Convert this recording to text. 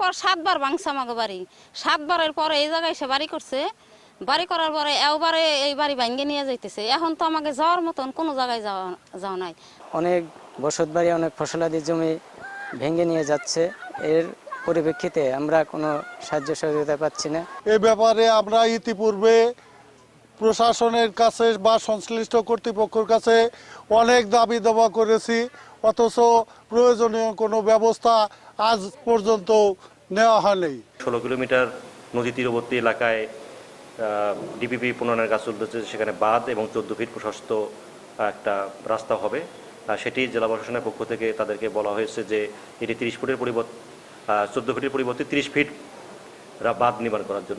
পর সাতবার ভাঙছে আমাকে বাড়ি। সাতবারের পরে এই জায়গায় সে বাড়ি করছে। বাড়ি করার পরে এবারে এই বাড়ি ভাঙ্গে নিয়ে যাইতেছে। এখন তো আমাকে যাওয়ার মতন কোনো জায়গায় যাওয়া যাওয়া নাই। অনেক বসত বাড়ি অনেক ফসলাদি জমি ভেঙে নিয়ে যাচ্ছে। এর পরিপ্রেক্ষিতে আমরা কোনো সাহায্য সহযোগিতা পাচ্ছি না। এ ব্যাপারে আমরা ইতিপূর্বে প্রশাসনের কাছে বা সংশ্লিষ্ট কর্তৃপক্ষের কাছে অনেক দাবি দাবা করেছি। অথচ প্রয়োজনীয় কোনো ব্যবস্থা আজ পর্যন্ত নেওয়া হয়নি। ষোলো কিলোমিটার নদী তীরবর্তী এলাকায় ডিপিপি পুনরায় কাজ চলতেছে, সেখানে বাঁধ এবং চোদ্দ ফিট প্রশস্ত একটা রাস্তা হবে। সেটি জেলা প্রশাসনের পক্ষ থেকে তাদেরকে বলা হয়েছে যে এটি তিরিশ ফুটের পরিবর্তে চোদ্দ ফিটের পরিবর্তে তিরিশ ফিট বাঁধ নির্মাণ করার জন্য।